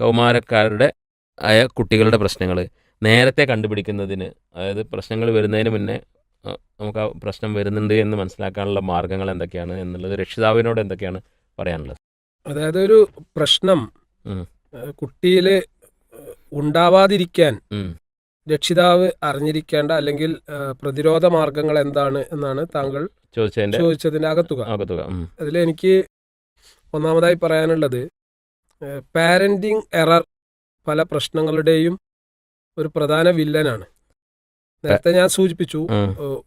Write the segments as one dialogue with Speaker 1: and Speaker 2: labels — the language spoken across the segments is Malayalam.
Speaker 1: കൗമാരക്കാരുടെ ആയ കുട്ടികളുടെ പ്രശ്നങ്ങൾ. നേരത്തെ കണ്ടുപിടിക്കുന്നതിന് അതായത് പ്രശ്നങ്ങൾ വരുന്നതിന് മുന്നേ നമുക്ക് ആ പ്രശ്നം വരുന്നുണ്ട് എന്ന് മനസ്സിലാക്കാനുള്ള മാർഗങ്ങൾ എന്തൊക്കെയാണ് എന്നുള്ളത് രക്ഷിതാവിനോട് എന്തൊക്കെയാണ് പറയാനുള്ളത്?
Speaker 2: അതായത് ഒരു പ്രശ്നം ഏഹ്, ഉണ്ടാവാതിരിക്കാൻ രക്ഷിതാവ് അറിഞ്ഞിരിക്കേണ്ട അല്ലെങ്കിൽ പ്രതിരോധ മാർഗങ്ങൾ എന്താണ് എന്നാണ് താങ്കൾ ചോദിച്ചതിന്റെ അകത്തുക.
Speaker 1: ആകത്തുക
Speaker 2: അതിൽ എനിക്ക് ഒന്നാമതായി പറയാനുള്ളത് പാരന്റിങ് എറർ പല പ്രശ്നങ്ങളുടെയും ഒരു പ്രധാന വില്ലനാണ് നേരത്തെ ഞാൻ സൂചിപ്പിച്ചു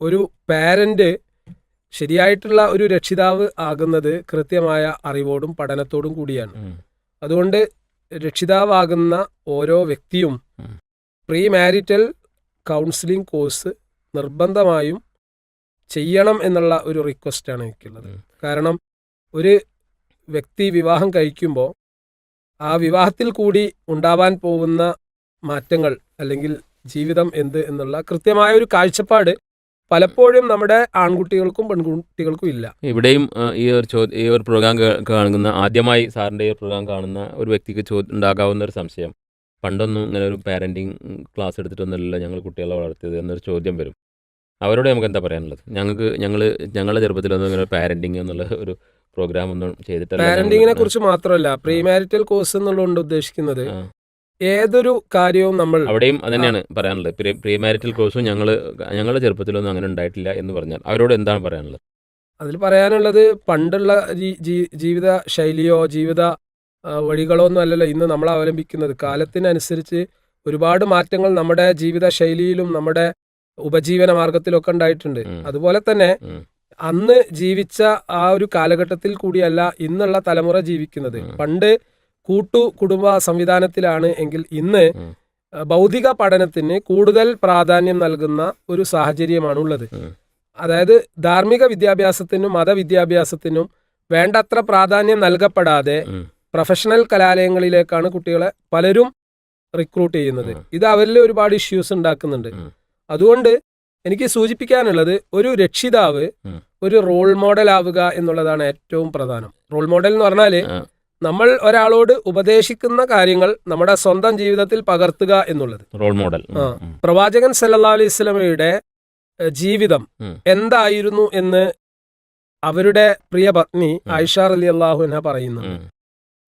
Speaker 2: ഒരു പാരന്റ് ശരിയായിട്ടുള്ള ഒരു രക്ഷിതാവ് ആകുന്നത് കൃത്യമായ അറിവോടും പഠനത്തോടും കൂടിയാണ്. അതുകൊണ്ട് രക്ഷിതാവാകുന്ന ഓരോ വ്യക്തിയും. പ്രീ മാരിറ്റൽ കൗൺസിലിംഗ് കോഴ്സ് നിർബന്ധമായും ചെയ്യണം എന്നുള്ള ഒരു റിക്വസ്റ്റാണ് എനിക്കുള്ളത്. കാരണം ഒരു വ്യക്തി വിവാഹം കഴിക്കുമ്പോൾ ആ വിവാഹത്തിൽ കൂടി ഉണ്ടാവാൻ പോകുന്ന മാറ്റങ്ങൾ അല്ലെങ്കിൽ ജീവിതം എന്ത് എന്നുള്ള കൃത്യമായ ഒരു കാഴ്ചപ്പാട് പലപ്പോഴും നമ്മുടെ ആൺകുട്ടികൾക്കും പെൺകുട്ടികൾക്കും ഇല്ല.
Speaker 1: ഇവിടെയും ഈ ഒരു ചോദ്യം ഈ ഒരു പ്രോഗ്രാം കാണുന്ന ആദ്യമായി സാറിന്റെ ഈ പ്രോഗ്രാം കാണുന്ന ഒരു വ്യക്തിക്ക് ചോദ്യം ഉണ്ടാകാവുന്ന ഒരു സംശയം. പണ്ടൊന്നും ഇങ്ങനെ ഒരു പാരന്റിങ് ക്ലാസ് എടുത്തിട്ടൊന്നുമല്ല ഞങ്ങൾ കുട്ടികളെ വളർത്തിയത് എന്നൊരു ചോദ്യം വരും. അവരോട് നമുക്ക് എന്താ പറയാനുള്ളത്? ഞങ്ങൾക്ക് ഞങ്ങൾ ഞങ്ങളുടെ ചെറുപ്പത്തിലൊന്നും ഇങ്ങനെ പാരന്റിങ് എന്നുള്ള ഒരു പ്രോഗ്രാം ഒന്നും ചെയ്തിട്ടില്ല
Speaker 2: പാരന്റിങ്ങിനെ കുറിച്ച് മാത്രമല്ല പ്രീ മാരിറ്റൽ കോഴ്സ് എന്നുള്ളതുകൊണ്ട് ഉദ്ദേശിക്കുന്നത് ഏതൊരു കാര്യവും നമ്മൾ
Speaker 1: അവിടെയും അത് തന്നെയാണ് പറയാനുള്ളത്. പ്രീ പ്രീ മാരിറ്റൽ കോഴ്സും ഞങ്ങൾ ഞങ്ങളുടെ ചെറുപ്പത്തിലൊന്നും അങ്ങനെ ഉണ്ടായിട്ടില്ല എന്ന് പറഞ്ഞാൽ. അവരോട് എന്താണ് പറയാനുള്ളത്?
Speaker 2: അതിൽ പറയാനുള്ളത് പണ്ടുള്ള ജീവിത ശൈലിയോ ജീവിത വഴികളോ ഒന്നും അല്ലല്ലോ ഇന്ന് നമ്മൾ അവലംബിക്കുന്നത്. കാലത്തിനനുസരിച്ച് ഒരുപാട് മാറ്റങ്ങൾ നമ്മുടെ ജീവിത ശൈലിയിലും നമ്മുടെ ഉപജീവന മാർഗത്തിലൊക്കെ ഉണ്ടായിട്ടുണ്ട്. അതുപോലെ തന്നെ. അന്ന് ജീവിച്ച ആ ഒരു കാലഘട്ടത്തിൽ കൂടിയല്ല ഇന്നുള്ള തലമുറ ജീവിക്കുന്നത്. പണ്ട് കൂട്ടു കുടുംബ സംവിധാനത്തിലാണ് എങ്കിൽ ഇന്ന്. ഭൗതിക പഠനത്തിന് കൂടുതൽ പ്രാധാന്യം നൽകുന്ന ഒരു സാഹചര്യമാണ് ഉള്ളത്. അതായത് ധാർമ്മിക വിദ്യാഭ്യാസത്തിനും മതവിദ്യാഭ്യാസത്തിനും വേണ്ടത്ര പ്രാധാന്യം നൽകപ്പെടാതെ പ്രൊഫഷണൽ കലാലയങ്ങളിലേക്കാണ് കുട്ടികളെ പലരും റിക്രൂട്ട് ചെയ്യുന്നത്. ഇത് അവരിൽ ഒരുപാട് ഇഷ്യൂസ് ഉണ്ടാക്കുന്നുണ്ട്. അതുകൊണ്ട് എനിക്ക് സൂചിപ്പിക്കാനുള്ളത് ഒരു രക്ഷിതാവ്. ഒരു റോൾ മോഡൽ ആവുക എന്നുള്ളതാണ് ഏറ്റവും പ്രധാനം. റോൾ മോഡൽ എന്ന്
Speaker 1: പറഞ്ഞാൽ
Speaker 2: നമ്മൾ ഒരാളോട് ഉപദേശിക്കുന്ന കാര്യങ്ങൾ നമ്മുടെ സ്വന്തം ജീവിതത്തിൽ പകർത്തുക എന്നുള്ളത്.
Speaker 1: Role model.
Speaker 2: പ്രവാചകൻ സല്ലാ അലൈഹി സ്വലമയുടെ ജീവിതം
Speaker 1: എന്തായിരുന്നു
Speaker 2: എന്ന് അവരുടെ പ്രിയ പത്നി. ആയിഷ അലി അള്ളാഹു എന്ന പറയുന്നു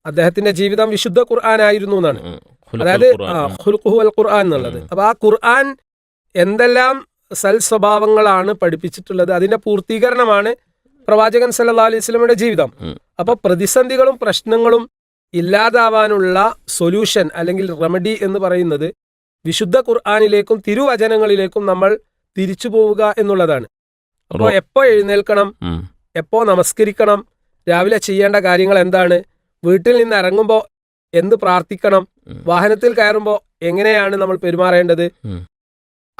Speaker 2: അദ്ദേഹത്തിന്റെ ജീവിതം വിശുദ്ധ ഖുർആൻ ആയിരുന്നു എന്നാണ്. അതായത്
Speaker 1: ഖുർആൻ.
Speaker 2: എന്നുള്ളത്. അപ്പൊ ആ ഖുർആൻ എന്തെല്ലാം സൽ സ്വഭാവങ്ങളാണ് പഠിപ്പിച്ചിട്ടുള്ളത്. അതിന്റെ പൂർത്തീകരണമാണ് പ്രവാചകൻ സല്ലാ അലൈഹി സ്വലമയുടെ ജീവിതം.
Speaker 1: അപ്പോൾ
Speaker 2: അപ്പൊ പ്രതിസന്ധികളും പ്രശ്നങ്ങളും ഇല്ലാതാവാനുള്ള സൊല്യൂഷൻ അല്ലെങ്കിൽ റെമഡി എന്ന് പറയുന്നത് വിശുദ്ധ ഖുർആാനിലേക്കും തിരുവചനങ്ങളിലേക്കും നമ്മൾ തിരിച്ചു പോവുക എന്നുള്ളതാണ്. അപ്പോൾ
Speaker 1: എപ്പോൾ
Speaker 2: എപ്പോ എഴുന്നേൽക്കണം?
Speaker 1: എപ്പോൾ
Speaker 2: എപ്പോ നമസ്കരിക്കണം? രാവിലെ ചെയ്യേണ്ട കാര്യങ്ങൾ എന്താണ്? വീട്ടിൽ നിന്ന് ഇറങ്ങുമ്പോൾ എന്ത് പ്രാർത്ഥിക്കണം? വാഹനത്തിൽ കയറുമ്പോൾ എങ്ങനെയാണ് നമ്മൾ പെരുമാറേണ്ടത്.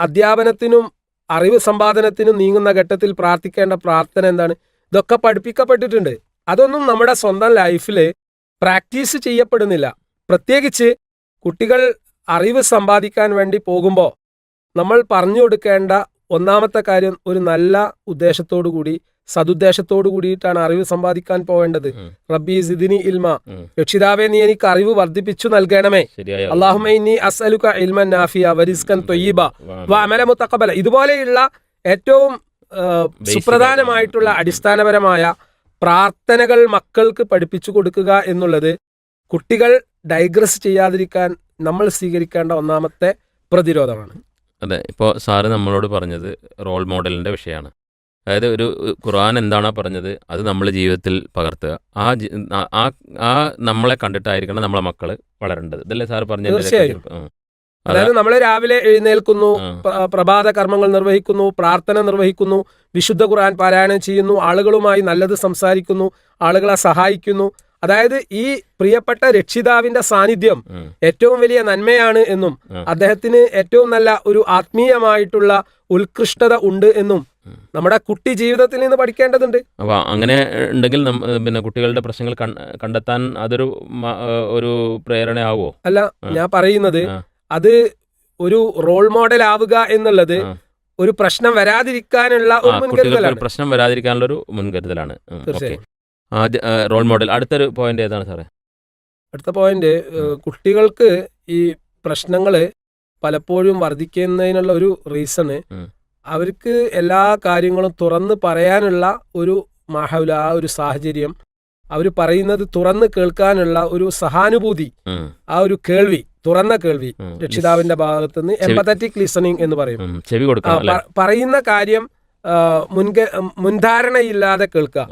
Speaker 2: അധ്യാപനത്തിനും അറിവ് സമ്പാദനത്തിന് നീങ്ങുന്ന ഘട്ടത്തിൽ പ്രാർത്ഥിക്കേണ്ട പ്രാർത്ഥന എന്താണ്? ഇതൊക്കെ പഠിപ്പിക്കപ്പെട്ടിട്ടുണ്ട്. അതൊന്നും നമ്മുടെ സ്വന്തം ലൈഫിൽ പ്രാക്ടീസ് ചെയ്യപ്പെടുന്നില്ല. പ്രത്യേകിച്ച് കുട്ടികൾ അറിവ് സമ്പാദിക്കാൻ വേണ്ടി പോകുമ്പോൾ നമ്മൾ പറഞ്ഞു കൊടുക്കേണ്ട ഒന്നാമത്തെ കാര്യം ഒരു നല്ല ഉദ്ദേശത്തോടു കൂടി സതുദ്ദേശത്തോടു കൂടിയിട്ടാണ് അറിവ് സമ്പാദിക്കാൻ പോവേണ്ടത്. റബ്ബി സിദിനി ഇൽമ. രക്ഷിതാവെ നീ എനിക്ക് അറിവ് വർദ്ധിപ്പിച്ചു നൽകണമേ. അള്ളാഹുമൈനി ഇൽമൻ നാഫിയ വരിസ്കൻ തൊയ്യിബ അമല ഇതുപോലെയുള്ള ഏറ്റവും സുപ്രധാനമായിട്ടുള്ള അടിസ്ഥാനപരമായ പ്രാർത്ഥനകൾ മക്കൾക്ക് പഠിപ്പിച്ചു കൊടുക്കുക എന്നുള്ളത് കുട്ടികൾ ഡൈഗ്രസ് ചെയ്യാതിരിക്കാൻ നമ്മൾ സ്വീകരിക്കേണ്ട ഒന്നാമത്തെ പ്രതിരോധമാണ്.
Speaker 1: അതെ ഇപ്പോൾ സാറ് നമ്മളോട് പറഞ്ഞത് റോൾ മോഡലിന്റെ വിഷയമാണ്. അതായത് ഒരു ഖുർആൻ എന്താണോ പറഞ്ഞത് അത് നമ്മൾ ജീവിതത്തിൽ പകർത്തുക. ആ ആ- ആ നമ്മളെ കണ്ടിട്ടായിരിക്കണം നമ്മളെ മക്കൾ വളരേണ്ടത്. ഇതല്ലേ സാർ പറഞ്ഞത്
Speaker 2: തീർച്ചയായും. അതായത് നമ്മൾ രാവിലെ എഴുന്നേൽക്കുന്നു പ്ര- പ്രഭാത കർമ്മങ്ങൾ നിർവഹിക്കുന്നു പ്രാർത്ഥന നിർവഹിക്കുന്നു വിശുദ്ധ ഖുർആൻ പാരായണം ചെയ്യുന്നു ആളുകളുമായി നല്ലത് സംസാരിക്കുന്നു ആളുകളെ സഹായിക്കുന്നു. അതായത് ഈ പ്രിയപ്പെട്ട രക്ഷിതാവിന്റെ സാന്നിധ്യം ഏറ്റവും വലിയ നന്മയാണ് എന്നും അദ്ദേഹത്തിന് ഏറ്റവും നല്ല ഒരു ആത്മീയമായിട്ടുള്ള ഉത്കൃഷ്ടത ഉണ്ട് എന്നും. നമ്മുടെ കുട്ടി ജീവിതത്തിൽ നിന്ന് പഠിക്കേണ്ടതുണ്ട്.
Speaker 1: അപ്പോൾ അങ്ങനെ ഉണ്ടെങ്കിൽ നമ്മ- പിന്നെ കുട്ടികളുടെ പ്രശ്നങ്ങൾ കൺ- കണ്ടെത്താൻ അതൊരു മ- ഒരു പ്രേരണയാവോ
Speaker 2: അല്ല
Speaker 1: ആ.
Speaker 2: ഞാൻ പറയുന്നത്
Speaker 1: ആ.
Speaker 2: അത് ഒരു റോൾ മോഡൽ ആവുക എന്നുള്ളത്
Speaker 1: ആ.
Speaker 2: ഒരു പ്രശ്നം വരാതിരിക്കാനുള്ള
Speaker 1: ആ
Speaker 2: ഒരു
Speaker 1: കുട്ടികൾക്ക്
Speaker 2: മുൻകരുതലാണ്.
Speaker 1: ഒരു പ്രശ്നം വരാതിരിക്കാനുള്ള ഒരു മുൻകരുതലാണ്. ഉം, ഓക്കെ.
Speaker 2: തീർച്ചയായും.
Speaker 1: ആദ്യ റോൾ മോഡൽ അടുത്തൊരു പോയിന്റ് ഏതാണ് സാറേ?
Speaker 2: അടുത്ത പോയിന്റ് കുട്ടികൾക്ക് ഈ പ്രശ്നങ്ങൾ പലപ്പോഴും വർദ്ധിക്കുന്നതിനുള്ള ഒരു റീസണ്
Speaker 1: ഉം.
Speaker 2: അവർക്ക് എല്ലാ കാര്യങ്ങളും തുറന്ന് പറയാനുള്ള ഒരു മാഹൗല ആ ഒരു സാഹചര്യം. അവർ പറയുന്നത് തുറന്ന് കേൾക്കാനുള്ള ഒരു സഹാനുഭൂതി ആ ഒരു കേൾവി തുറന്ന കേൾവി രക്ഷിതാവിന്റെ ഭാഗത്ത്
Speaker 1: നിന്ന്
Speaker 2: എമ്പത്തറ്റിക് ലിസണിങ് എന്ന് പറയും. പറയുന്ന കാര്യം മുൻക മുൻധാരണയില്ലാതെ കേൾക്കുക.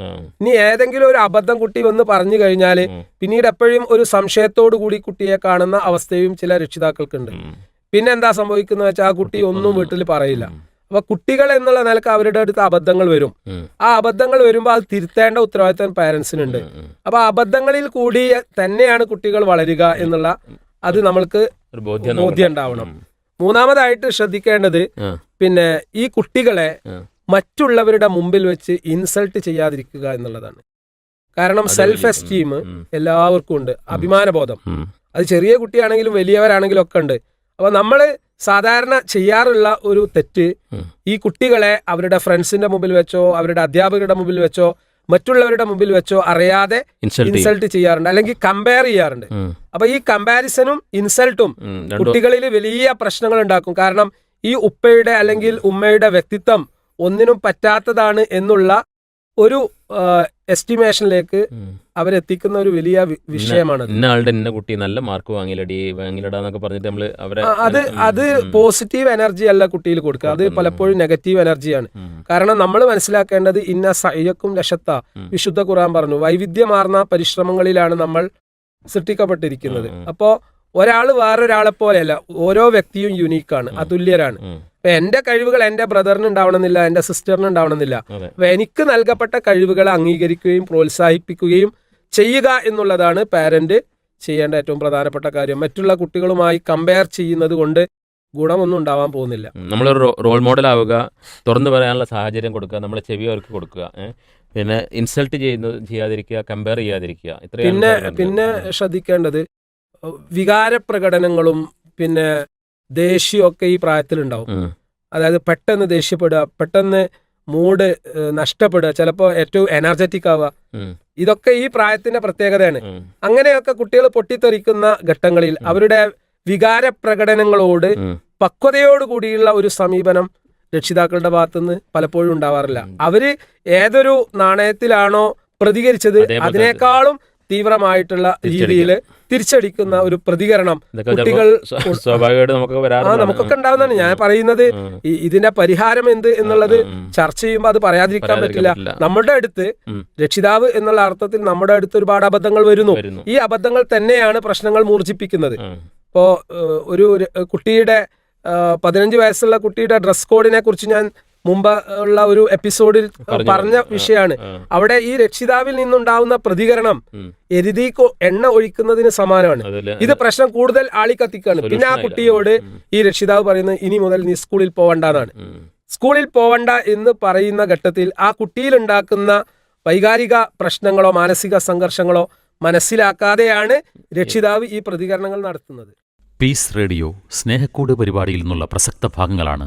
Speaker 2: ഇനി ഏതെങ്കിലും ഒരു അബദ്ധം കുട്ടി വന്ന് പറഞ്ഞു കഴിഞ്ഞാൽ പിന്നീട് എപ്പോഴും ഒരു സംശയത്തോടു കൂടി കുട്ടിയെ കാണുന്ന അവസ്ഥയും ചില രക്ഷിതാക്കൾക്കുണ്ട്.
Speaker 1: പിന്നെന്താ
Speaker 2: പിന്നെ എന്താ സംഭവിക്കുന്നത് വെച്ചാൽ ആ കുട്ടി ഒന്നും വീട്ടിൽ പറയില്ല. അപ്പൊ കുട്ടികൾ എന്നുള്ള നിലയ്ക്ക് അവരുടെ അടുത്ത് അബദ്ധങ്ങൾ വരും. ആ അബദ്ധങ്ങൾ വരുമ്പോൾ അത് തിരുത്തേണ്ട ഉത്തരവാദിത്തം
Speaker 1: ഉം.
Speaker 2: അപ്പൊ അബദ്ധങ്ങളിൽ കൂടി തന്നെയാണ് കുട്ടികൾ വളരുക എന്നുള്ള അത് നമ്മൾക്ക്
Speaker 1: ബോധ്യം
Speaker 2: ബോധ്യം ഉണ്ടാവണം. മൂന്നാമതായിട്ട് ശ്രദ്ധിക്കേണ്ടത് പിന്നെ ഈ കുട്ടികളെ മറ്റുള്ളവരുടെ മുമ്പിൽ വെച്ച് ഇൻസൾട്ട് ചെയ്യാതിരിക്കുക എന്നുള്ളതാണ്. കാരണം സെൽഫ് എസ്റ്റീം എല്ലാവർക്കും ഉണ്ട്. അഭിമാനബോധം. അത് ചെറിയ കുട്ടിയാണെങ്കിലും വലിയവരാണെങ്കിലും ഒക്കെ ഉണ്ട്. അപ്പൊ നമ്മൾ സാധാരണ ചെയ്യാറുള്ള ഒരു തെറ്റ് ഈ കുട്ടികളെ അവരുടെ ഫ്രണ്ട്സിന്റെ മുമ്പിൽ വെച്ചോ അവരുടെ അധ്യാപകരുടെ മുമ്പിൽ വെച്ചോ മറ്റുള്ളവരുടെ മുമ്പിൽ വെച്ചോ അറിയാതെ
Speaker 1: ഇൻസൾട്ട്
Speaker 2: ചെയ്യാറുണ്ട്. അല്ലെങ്കിൽ കമ്പയർ ചെയ്യാറുണ്ട്. അപ്പൊ ഈ കമ്പാരിസണും ഇൻസൾട്ടും കുട്ടികളിൽ വലിയ പ്രശ്നങ്ങൾ ഉണ്ടാക്കും. കാരണം ഈ ഉപ്പയുടെ അല്ലെങ്കിൽ ഉമ്മയുടെ വ്യക്തിത്വം ഒന്നിനും പറ്റാത്തതാണ് എന്നുള്ള ഒരു എസ്റ്റിമേഷനിലേക്ക്. അവരെത്തിക്കുന്ന ഒരു വലിയ വിഷയമാണ് വിഷയമാണത്.
Speaker 1: ഇന്ന ആളുടെ ഇന്ന കുട്ടി നല്ല മാർക്ക് വാങ്ങിയില്ലടി വാങ്ങിയില്ലടാന്നൊക്കെ പറഞ്ഞിട്ട് നമ്മൾ അവരെ
Speaker 2: അത് അത് പോസിറ്റീവ് എനർജി അല്ല കുട്ടിയിൽ കൊടുക്കുക. അത് പലപ്പോഴും നെഗറ്റീവ് എനർജിയാണ് കാരണം നമ്മൾ മനസ്സിലാക്കേണ്ടത് ഇന്ന സയ്യക്കും ലക്ഷത്ത വിശുദ്ധ ഖുറാൻ പറഞ്ഞു. വൈവിധ്യമാർന്ന പരിശ്രമങ്ങളിലാണ് നമ്മൾ സൃഷ്ടിക്കപ്പെട്ടിരിക്കുന്നത്. അപ്പോൾ ഒരാൾ വേറൊരാളെ പോലെയല്ല ഓരോ വ്യക്തിയും യുണീക്കാണ് അതുല്യരാണ്.
Speaker 1: ഉം,
Speaker 2: അപ്പൊ എന്റെ കഴിവുകൾ എന്റെ ബ്രദറിന് ഉണ്ടാവണമെന്നില്ല എന്റെ സിസ്റ്ററിന് ഉണ്ടാവണമെന്നില്ല. അപ്പൊ എനിക്ക് നൽകപ്പെട്ട കഴിവുകളെ അംഗീകരിക്കുകയും പ്രോത്സാഹിപ്പിക്കുകയും ചെയ്യുക എന്നുള്ളതാണ് പാരന്റ് ചെയ്യേണ്ട ഏറ്റവും പ്രധാനപ്പെട്ട കാര്യം. മറ്റുള്ള കുട്ടികളുമായി കമ്പയർ ചെയ്യുന്നത് കൊണ്ട് ഗുണമൊന്നും ഉണ്ടാവാൻ പോകുന്നില്ല.
Speaker 1: നമ്മൾ നമ്മളൊരു റോൾ മോഡൽ ആവുക തുറന്നു പറയാനുള്ള സാഹചര്യം കൊടുക്കുക നമ്മളെ ചെവി അവർക്ക് കൊടുക്കുക പിന്നെ ഇൻസൾട്ട് ചെയ്യുന്നത് ചെയ്യാതിരിക്കുക കമ്പയർ ചെയ്യാതിരിക്കുക.
Speaker 2: പിന്നെ പിന്നെ ശ്രദ്ധിക്കേണ്ടത് വികാര പ്രകടനങ്ങളും പിന്നെ ദേഷ്യമൊക്കെ ഈ പ്രായത്തിലുണ്ടാവും.
Speaker 1: ഉണ്ടാവും
Speaker 2: അതായത് പെട്ടെന്ന് ദേഷ്യപ്പെടുക പെട്ടെന്ന് മൂഡ് നഷ്ടപ്പെടുക ചിലപ്പോൾ ഏറ്റവും എനർജറ്റിക് ആവുക. ഇതൊക്കെ ഈ പ്രായത്തിന്റെ പ്രത്യേകതയാണ്. അങ്ങനെയൊക്കെ കുട്ടികൾ പൊട്ടിത്തെറിക്കുന്ന ഘട്ടങ്ങളിൽ അവരുടെ വികാര പ്രകടനങ്ങളോട്
Speaker 1: പക്വതയോട്
Speaker 2: പക്വതയോടുകൂടിയുള്ള ഒരു സമീപനം രക്ഷിതാക്കളുടെ ഭാഗത്തുനിന്ന് പലപ്പോഴും ഉണ്ടാവാറില്ല. അവർ ഏതൊരു നാണയത്തിലാണോ പ്രതികരിച്ചത് അതിനേക്കാളും തീവ്രമായിട്ടുള്ള രീതിയിൽ തിരിച്ചടിക്കുന്ന ഒരു പ്രതികരണം കുട്ടികൾ
Speaker 1: സ്വാഭാവികമായിട്ട് നമുക്ക്
Speaker 2: ആ നമുക്കൊക്കെ ഉണ്ടാവുന്നതാണ്. ഞാൻ പറയുന്നത് ഇതിന്റെ പരിഹാരം എന്ത് എന്നുള്ളത് ചർച്ച ചെയ്യുമ്പോൾ അത് പറയാതിരിക്കാൻ പറ്റില്ല. നമ്മുടെ അടുത്ത്. രക്ഷിതാവ് എന്നുള്ള അർത്ഥത്തിൽ നമ്മുടെ അടുത്ത് ഒരുപാട് അബദ്ധങ്ങൾ വരുന്നു. ഈ അബദ്ധങ്ങൾ തന്നെയാണ് പ്രശ്നങ്ങൾ മൂർജിപ്പിക്കുന്നത് ഇപ്പോ ഒരു കുട്ടിയുടെ പതിനഞ്ച് വയസ്സുള്ള കുട്ടിയുടെ ഡ്രസ് കോഡിനെ കുറിച്ച് ഞാൻ മുമ്പ് ഉള്ള ഒരു എപ്പിസോഡിൽ
Speaker 1: പറഞ്ഞ
Speaker 2: വിഷയമാണ്. അവിടെ ഈ രക്ഷിതാവിൽ നിന്നുണ്ടാവുന്ന പ്രതികരണം. എരുതിക്ക് എണ്ണ ഒഴിക്കുന്നതിന് സമാനമാണ്. ഇത് പ്രശ്നം കൂടുതൽ ആളിക്കത്തിക്കാണ് പിന്നെ ആ കുട്ടിയോട് ഈ രക്ഷിതാവ് പറയുന്നത് ഇനി മുതൽ നീ സ്കൂളിൽ പോവണ്ടെന്നാണ്.
Speaker 1: എന്നാണ്
Speaker 2: സ്കൂളിൽ പോവണ്ട എന്ന് പറയുന്ന ഘട്ടത്തിൽ ആ കുട്ടിയിൽ ഉണ്ടാക്കുന്ന വൈകാരിക പ്രശ്നങ്ങളോ മാനസിക സംഘർഷങ്ങളോ മനസ്സിലാക്കാതെയാണ് രക്ഷിതാവ് ഈ പ്രതികരണങ്ങൾ നടത്തുന്നത്.
Speaker 3: പീസ് റേഡിയോ സ്നേഹക്കൂട് പരിപാടിയിൽ നിന്നുള്ള പ്രസക്ത ഭാഗങ്ങളാണ്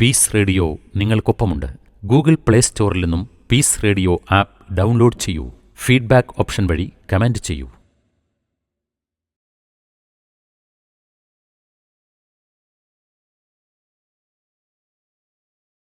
Speaker 3: പീസ് റേഡിയോ നിങ്ങൾക്കൊപ്പമുണ്ട്. ഗൂഗിൾ പ്ലേ സ്റ്റോറിൽ നിന്നും പീസ് റേഡിയോ ആപ്പ് ഡൗൺലോഡ് ചെയ്യൂ. ഫീഡ്ബാക്ക് ഓപ്ഷൻ വഴി കമന്റ് ചെയ്യൂ.